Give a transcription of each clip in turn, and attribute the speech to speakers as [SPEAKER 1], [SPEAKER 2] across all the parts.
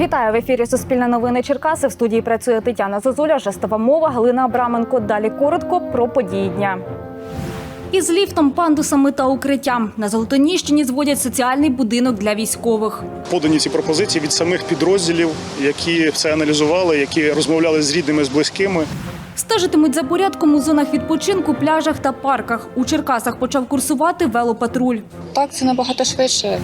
[SPEAKER 1] Вітаю в ефірі Суспільне новини Черкаси. В студії працює Тетяна Зозуля, жестова мова, Галина Абраменко. Далі коротко про події дня. Із ліфтом, пандусами та укриттям на Золотоніщині зводять соціальний будинок для військових.
[SPEAKER 2] подані ці пропозиції від самих підрозділів, які це аналізували, які розмовляли з рідними, з близькими.
[SPEAKER 1] Стежитимуть за порядком у зонах відпочинку, пляжах та парках. У Черкасах почав курсувати велопатруль.
[SPEAKER 3] Так, це набагато швидше.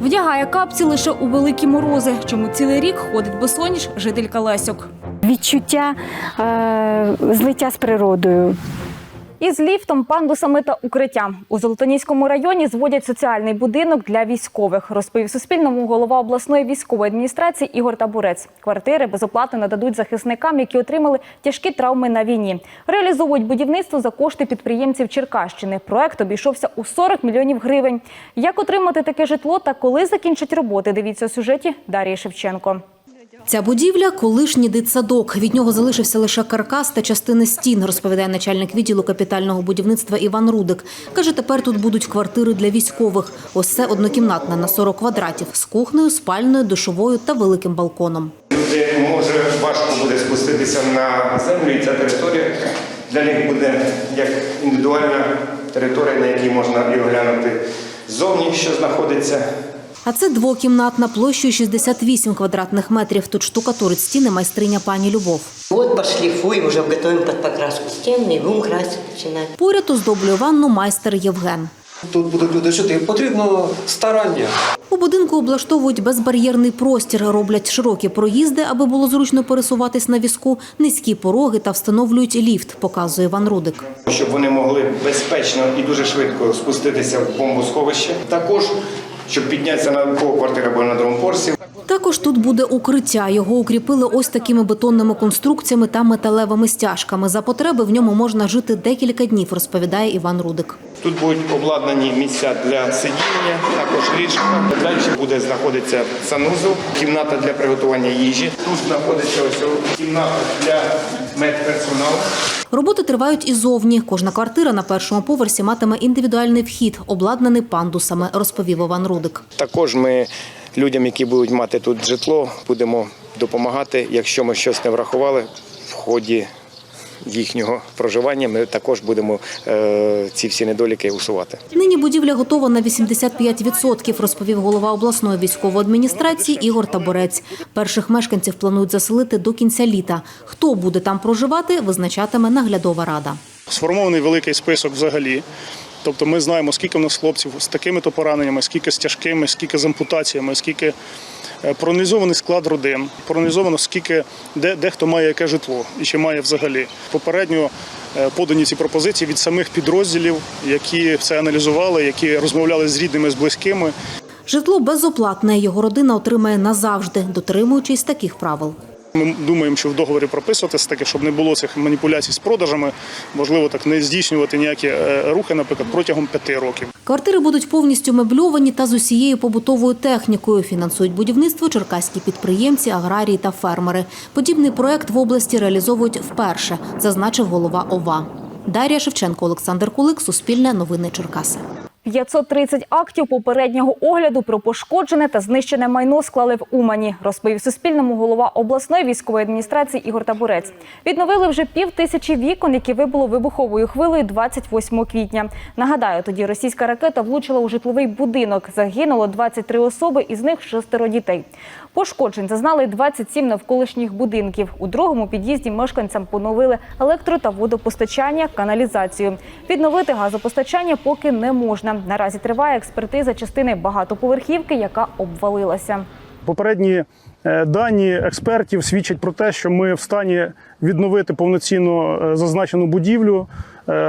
[SPEAKER 1] Вдягає капці лише у великі морози. Чому цілий рік ходить босоніж жителька Лесьок.
[SPEAKER 4] відчуття е, злиття з природою.
[SPEAKER 1] Із ліфтом, пандусами та укриттям у Золотоніському районі зводять соціальний будинок для військових. Розповів Суспільному голова обласної військової адміністрації Ігор Табурець. Квартири безоплатно нададуть захисникам, які отримали тяжкі травми на війні. Реалізовують будівництво за кошти підприємців Черкащини. Проект обійшовся у 40 мільйонів гривень. Як отримати таке житло та коли закінчать роботи? Дивіться у сюжеті Дар'ї Шевченко.
[SPEAKER 5] Ця будівля колишній дитсадок. Від нього залишився лише каркас та частини стін, розповідає начальник відділу капітального будівництва Іван Рудик. Каже, тепер тут будуть квартири для військових. Ось це однокімнатна на 40 квадратів з кухнею, спальною, душовою та великим балконом.
[SPEAKER 6] Люди може важко буде спуститися на землю, і ця територія для них буде як індивідуальна територія, на якій можна і оглянути ззовні, що знаходиться.
[SPEAKER 5] А це двокімнатна площею 68 квадратних метрів. Тут штукатурить стіни майстриня пані Любов.
[SPEAKER 7] Вот пошлифуем, уже готовим под покраску стен и будем красить начинать.
[SPEAKER 5] Поряд оздоблює ванну майстер Євген.
[SPEAKER 8] Тут будуть люди жити. Потрібно старання.
[SPEAKER 5] У будинку облаштовують безбар'єрний простір, роблять широкі проїзди, аби було зручно пересуватись на візку, низькі пороги та встановлюють ліфт, показує Іван Рудик.
[SPEAKER 6] щоб вони могли безпечно і дуже швидко спуститися в бомбосховище. Також, щоб піднятися на кого квартира або на другому порсі.
[SPEAKER 5] Також тут буде укриття. Його укріпили ось такими бетонними конструкціями та металевими стяжками. За потреби в ньому можна жити декілька днів, розповідає Іван Рудик.
[SPEAKER 6] Тут будуть обладнані місця для сидіння, також ліжка. Далі буде знаходитися санузел, кімната для приготування їжі. Тут знаходиться ось кімната для медперсоналу.
[SPEAKER 5] Роботи тривають і зовні. Кожна квартира на першому поверсі матиме індивідуальний вхід, обладнаний пандусами, розповів Іван Рудик.
[SPEAKER 6] Також ми людям, які будуть мати тут житло, будемо допомагати. Якщо ми щось не врахували в ході їхнього проживання, ми також будемо е, ці всі недоліки усувати.
[SPEAKER 5] Нині будівля готова на 85%, розповів голова обласної військової адміністрації Ігор Таборець. Перших мешканців планують заселити до кінця літа. Хто буде там проживати, визначатиме наглядова рада.
[SPEAKER 2] Сформований великий список взагалі. Тобто ми знаємо, скільки в нас хлопців з такими-то пораненнями, скільки з тяжкими, скільки з ампутаціями, скільки проаналізований склад родин, проаналізовано, скільки де, де хто має яке житло і чи має взагалі. Попередньо е, подані ці пропозиції від самих підрозділів, які це аналізували, які розмовляли з рідними, з близькими.
[SPEAKER 5] Житло безоплатне. Його родина отримає назавжди, дотримуючись таких правил.
[SPEAKER 2] Ми думаємо, що в договорі прописуватися таке, щоб не було цих маніпуляцій з продажами, можливо, так не здійснювати ніякі е, рухи, наприклад, протягом п'яти років.
[SPEAKER 5] Квартири будуть повністю мебльовані та з усією побутовою технікою. Фінансують будівництво черкаські підприємці, аграрії та фермери. Подібний проект в області реалізовують вперше, зазначив голова ОВА. Дар'я Шевченко, Олександр Кулик, Суспільне новини Черкаси.
[SPEAKER 1] 530 актів попереднього огляду про пошкоджене та знищене майно склали в Умані, розповів Суспільному голова обласної військової адміністрації Ігор Табурець. Відновили вже пів тисячі вікон, які вибуло вибуховою хвилею 28 квітня. Нагадаю, тоді російська ракета влучила у житловий будинок. Загинуло 23 особи, із них шестеро дітей. Пошкоджень зазнали 27 навколишніх будинків. У другому під'їзді мешканцям поновили електро та водопостачання, каналізацію. Відновити газопостачання поки не можна. Наразі триває експертиза частини багатоповерхівки, яка обвалилася.
[SPEAKER 2] Попередні е, дані експертів свідчать про те, що ми в стані відновити повноцінно е, зазначену будівлю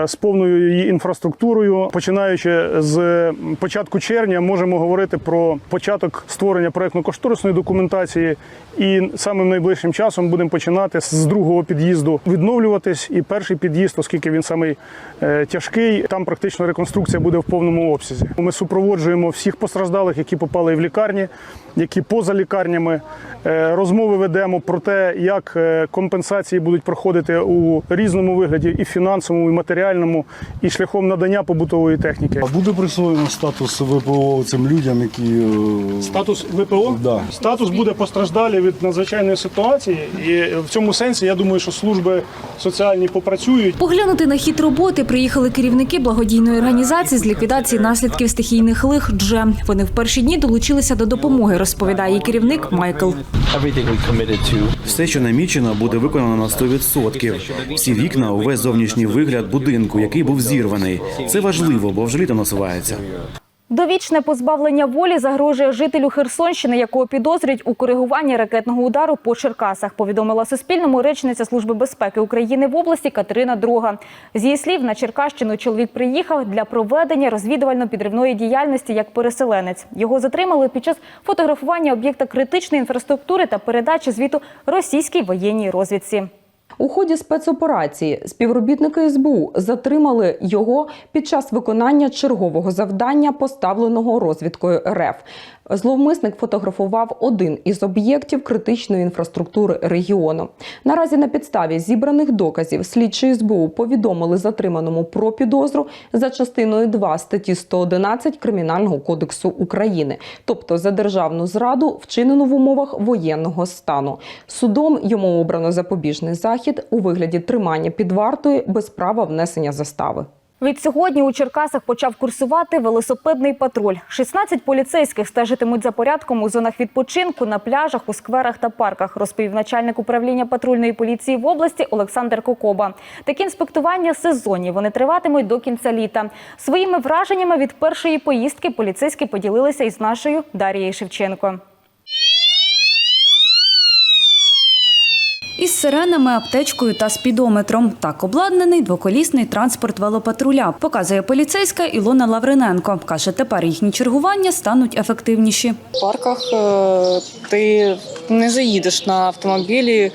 [SPEAKER 2] з повною її інфраструктурою. Починаючи з початку червня, можемо говорити про початок створення проектно-кошторисної документації, і самим найближчим часом будемо починати з другого під'їзду відновлюватись. І перший під'їзд, оскільки він самий е, тяжкий, там практично реконструкція буде в повному обсязі. Ми супроводжуємо всіх постраждалих, які попали в лікарні, які поза лікарнями. Е, Розмови ведемо про те, як е, компенсації будуть проходити у різному вигляді, і фінансовому, і матеріальному. Матеріальному і шляхом надання побутової техніки.
[SPEAKER 9] А буде присвоєно статус ВПО цим людям, які е,
[SPEAKER 2] Статус ВПО
[SPEAKER 9] Да.
[SPEAKER 2] статус буде постраждалі від надзвичайної ситуації, і в цьому сенсі я думаю, що служби соціальні попрацюють.
[SPEAKER 1] Поглянути на хід роботи приїхали керівники благодійної організації з ліквідації наслідків стихійних лих «Джем». Вони в перші дні долучилися до допомоги, розповідає керівник Майкл.
[SPEAKER 10] Все, що намічено, буде виконано на 100%. Всі вікна, увесь зовнішній вигляд будинку, який був зірваний. Це важливо, бо вже літо насувається.
[SPEAKER 1] Довічне позбавлення волі загрожує жителю Херсонщини, якого підозрюють у коригуванні ракетного удару по Черкасах. Повідомила Суспільному речниця Служби безпеки України в області Катерина Дрога. З її слів, на Черкащину чоловік приїхав для проведення розвідувально-підривної діяльності як переселенець. Його затримали під час фотографування об'єкта критичної інфраструктури та передачі звіту російській воєнній розвідці.
[SPEAKER 11] У ході спецоперації співробітники СБУ затримали його під час виконання чергового завдання, поставленого розвідкою РФ. Зловмисник фотографував один із об'єктів критичної інфраструктури регіону. Наразі на підставі зібраних доказів слідчі СБУ повідомили затриманому про підозру за частиною 2 статті 111 Кримінального кодексу України, тобто за державну зраду, вчинену в умовах воєнного стану. Судом йому обрано запобіжний захід у вигляді тримання під вартою без права внесення застави.
[SPEAKER 1] Відсьогодні у Черкасах почав курсувати велосипедний патруль. 16 поліцейських стежитимуть за порядком у зонах відпочинку, на пляжах, у скверах та парках, розповів начальник управління патрульної поліції в області Олександр Кокоба. Такі інспектування сезонні. Вони триватимуть до кінця літа. Своїми враженнями від першої поїздки поліцейські поділилися із нашою Дарією Шевченко.
[SPEAKER 12] Із сиренами, аптечкою та спідометром. Так обладнаний двоколісний транспорт велопатруля, показує поліцейська Ілона Лавриненко. Каже, тепер їхні чергування стануть ефективніші.
[SPEAKER 3] В парках е, ти не заїдеш на автомобілі,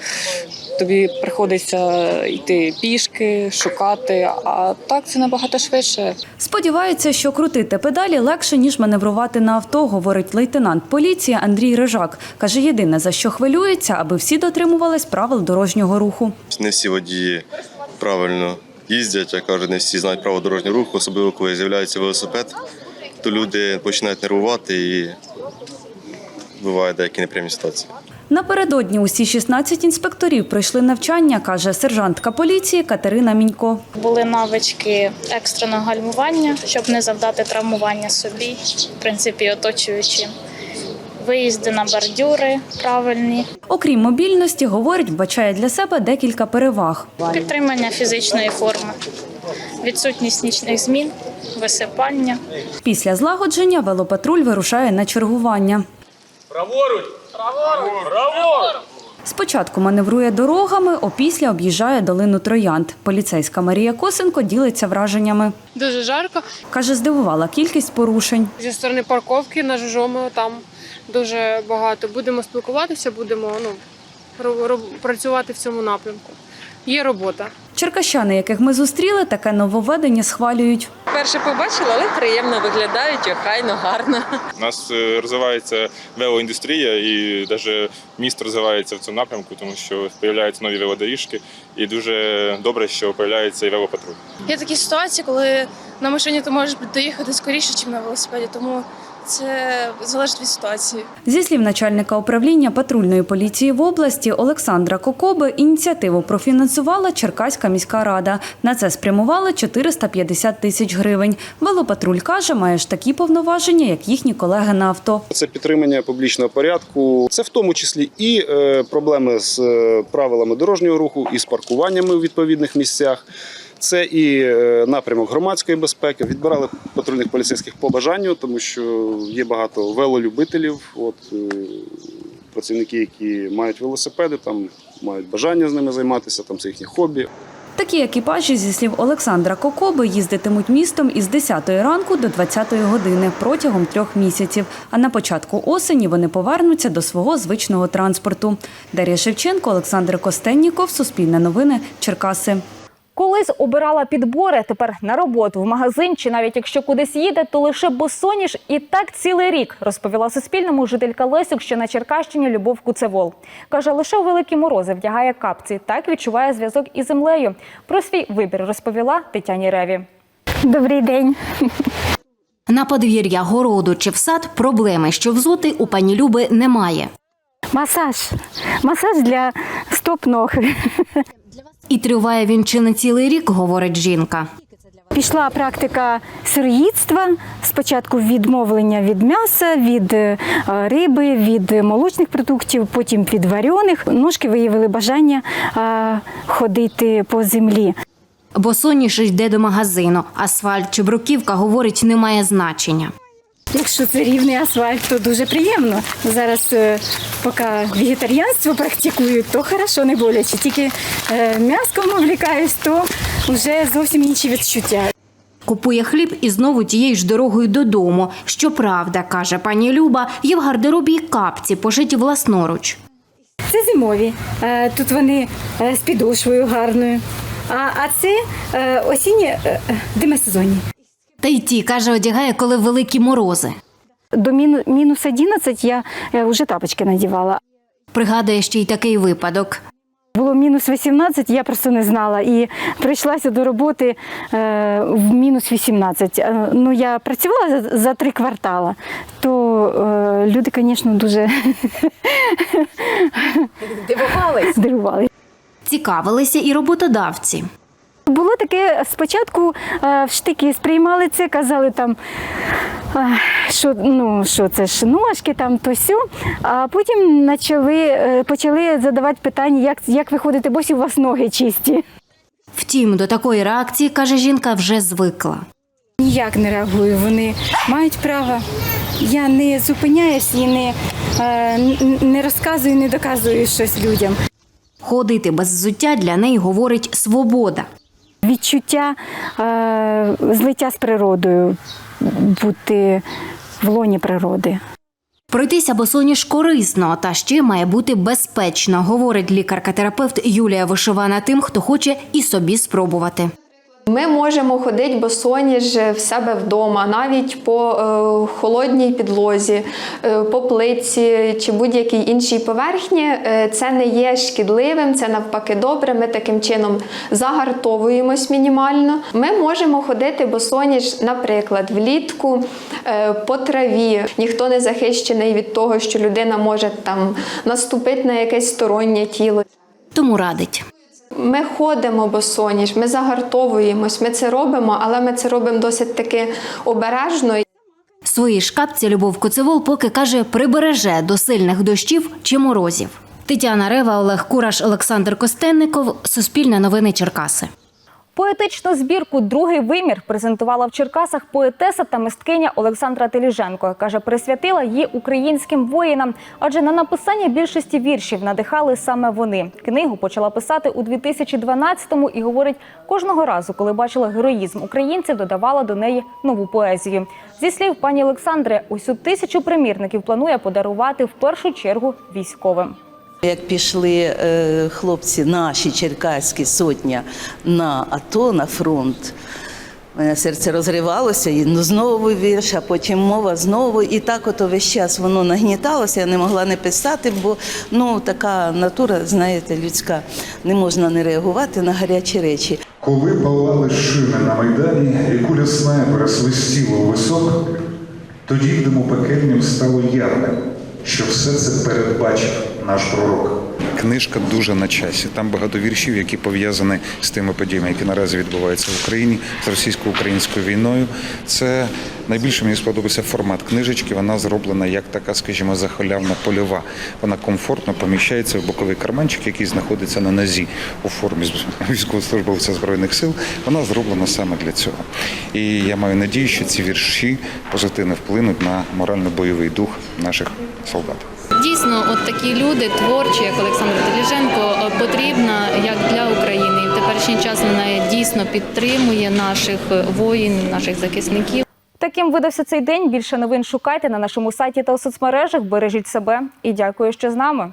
[SPEAKER 3] тобі приходиться йти пішки, шукати, а так це набагато швидше.
[SPEAKER 12] Сподівається, що крутити педалі легше ніж маневрувати на авто, говорить лейтенант поліції Андрій Рижак. каже, єдине за що хвилюється, аби всі дотримувались правил дорожнього руху.
[SPEAKER 13] Не всі водії правильно їздять, я кажу, не всі знають право дорожнього руху, особливо коли з'являється велосипед, то люди починають нервувати і бувають деякі неприємні ситуації.
[SPEAKER 12] Напередодні усі 16 інспекторів пройшли навчання, каже сержантка поліції Катерина Мінько.
[SPEAKER 14] Були навички екстреного гальмування, щоб не завдати травмування собі, в принципі, оточуючим. Виїзди на бордюри правильні,
[SPEAKER 12] Окрім мобільності, говорить, вбачає для себе декілька переваг.
[SPEAKER 14] підтримання фізичної форми, відсутність нічних змін, висипання.
[SPEAKER 12] Після злагодження велопатруль вирушає на чергування.
[SPEAKER 15] Праворуч!
[SPEAKER 12] Спочатку маневрує дорогами, опісля об'їжджає долину Троянд. Поліцейська Марія Косенко ділиться враженнями.
[SPEAKER 16] Дуже жарко.
[SPEAKER 12] Каже, здивувала кількість порушень.
[SPEAKER 16] Зі сторони парковки на Жужому там дуже багато. Будемо спілкуватися, будемо ну, працювати в цьому напрямку. Є робота.
[SPEAKER 12] Черкащани, яких ми зустріли, таке нововведення схвалюють.
[SPEAKER 17] Перше побачила, але приємно виглядають, охайно, гарно.
[SPEAKER 18] У нас е, розвивається велоіндустрія і навіть місто розвивається в цьому напрямку, тому що з'являються нові велодоріжки, і дуже добре, що з'являється і велопатруль.
[SPEAKER 16] Є такі ситуації, коли на машині ти можеш доїхати скоріше, ніж на велосипеді, тому це залежить від ситуації.
[SPEAKER 12] Зі слів начальника управління патрульної поліції в області Олександра Кокоби, ініціативу профінансувала Черкаська міська рада. На це спрямували 450 тисяч гривень. Велопатруль каже, має ж такі повноваження, як їхні колеги на авто.
[SPEAKER 19] Це підтримання публічного порядку. Це в тому числі і е, проблеми з е, правилами дорожнього руху, і з паркуваннями у відповідних місцях. Це і е, напрямок громадської безпеки. Відбирали патрульних поліцейських по бажанню, тому що є багато велолюбителів. От е, працівники, які мають велосипеди, там мають бажання з ними займатися. Там це їхнє хобі.
[SPEAKER 12] Такі екіпажі, зі слів Олександра Кокоби, їздитимуть містом із 10 ранку до 20 години протягом трьох місяців. А на початку осені вони повернуться до свого звичного транспорту. Дар'я Шевченко, Олександр Костенніков, Суспільне новини, Черкаси.
[SPEAKER 1] Колись обирала підбори, тепер на роботу, в магазин чи навіть якщо кудись їде, то лише босоніж і так цілий рік, розповіла Суспільному жителька Лесюк, що на Черкащині Любов Куцевол. Каже, лише у великі морози вдягає капці. Так відчуває зв'язок із землею. Про свій вибір розповіла Тетяні Реві.
[SPEAKER 4] Добрий день.
[SPEAKER 20] На подвір'я, городу чи в сад проблеми, що взути у пані Люби немає.
[SPEAKER 4] Масаж. Масаж для стоп ног.
[SPEAKER 20] І триває він чи не цілий рік, говорить жінка.
[SPEAKER 4] Пішла практика сироїдства. Спочатку відмовлення від м'яса, від е, риби, від молочних продуктів, потім від варених. Ножки виявили бажання ходити по землі.
[SPEAKER 20] Босоніж йде до магазину. Асфальт чи бруківка, говорить, не має значення.
[SPEAKER 4] Якщо це рівний асфальт, то дуже приємно. Зараз, е, поки вегетаріанство практикую, то хорошо, не боляче. Тільки е, м'яском увлікаюсь, то вже зовсім інші відчуття.
[SPEAKER 20] Купує хліб і знову тією ж дорогою додому. Щоправда, каже пані Люба, є в гардеробі капці, пошиті власноруч.
[SPEAKER 4] Це зимові. Е, Тут вони з підошвою гарною. А, це осінні демисезонні.
[SPEAKER 20] Та й ті, каже, одягає, коли великі морози.
[SPEAKER 4] До мінус 11 я е, вже тапочки надівала.
[SPEAKER 20] Пригадує ще й такий випадок.
[SPEAKER 4] Було мінус 18, я просто не знала. І прийшлася до роботи е, в мінус 18. Е, ну, я працювала за, за три квартала, то е, люди, звісно, дуже
[SPEAKER 1] Дивувались.
[SPEAKER 4] дивували.
[SPEAKER 20] Цікавилися і роботодавці.
[SPEAKER 4] Було таке спочатку е, в штики сприймали це, казали там, що, ну, що це ж ножки, там то сьо. А потім почали, е, почали задавати питання, як, як ви ходите, босі у вас ноги чисті.
[SPEAKER 20] Втім, до такої реакції, каже жінка, вже звикла.
[SPEAKER 4] Ніяк не реагую. Вони мають право. Я не зупиняюсь і не, е, не розказую, не доказую щось людям.
[SPEAKER 20] Ходити без взуття для неї говорить свобода.
[SPEAKER 4] Відчуття е, злиття з природою, бути в лоні природи.
[SPEAKER 20] Пройтися босоніж корисно, та ще має бути безпечно, говорить лікарка-терапевт Юлія Вишивана тим, хто хоче і собі спробувати.
[SPEAKER 21] Ми можемо ходити босоніж в себе вдома, навіть по е, холодній підлозі, е, по плитці чи будь-якій іншій поверхні. Е, це не є шкідливим, це навпаки добре. Ми таким чином загартовуємось мінімально. Ми можемо ходити босоніж, наприклад, влітку е, по траві. Ніхто не захищений від того, що людина може там наступити на якесь стороннє тіло.
[SPEAKER 20] Тому радить.
[SPEAKER 21] Ми ходимо босоніж, ми загартовуємось, ми це робимо, але ми це робимо досить таки обережно.
[SPEAKER 20] Свої шкапці Любов Коцевол поки каже, прибереже до сильних дощів чи морозів. Тетяна Рева, Олег Кураш, Олександр Костенников. Суспільне новини Черкаси.
[SPEAKER 1] Поетичну збірку Другий вимір презентувала в Черкасах поетеса та мисткиня Олександра Теліженко. Каже, присвятила її українським воїнам, адже на написання більшості віршів надихали саме вони. Книгу почала писати у 2012-му і говорить, кожного разу, коли бачила героїзм українців, додавала до неї нову поезію. Зі слів пані Олександри, усю тисячу примірників планує подарувати в першу чергу військовим.
[SPEAKER 22] Як пішли е, хлопці наші черкаські сотня на АТО, на фронт, мене серце розривалося, і ну, знову вірш, а потім мова знову. І так ото весь час воно нагніталося, я не могла не писати, бо ну, така натура, знаєте, людська, не можна не реагувати на гарячі речі.
[SPEAKER 23] Коли палали шини на майдані, і куля снайпера свистіла у висок, тоді пекельнім стало явним, що все це передбачив наш пророк.
[SPEAKER 24] Книжка дуже на часі. Там багато віршів, які пов'язані з тими подіями, які наразі відбуваються в Україні з російсько-українською війною. Це найбільше мені сподобався формат книжечки. Вона зроблена як така, скажімо, захолявна польова. Вона комфортно поміщається в боковий карманчик, який знаходиться на нозі у формі військовослужбовця збройних сил. Вона зроблена саме для цього. І я маю надію, що ці вірші позитивно вплинуть на морально-бойовий дух наших солдат.
[SPEAKER 25] Дійсно, от такі люди творчі, як Олександр Теліженко, е, потрібна як для України. І в теперішній час вона дійсно підтримує наших воїнів, наших захисників.
[SPEAKER 1] Таким видався цей день. Більше новин шукайте на нашому сайті та у соцмережах. Бережіть себе і дякую, що з нами.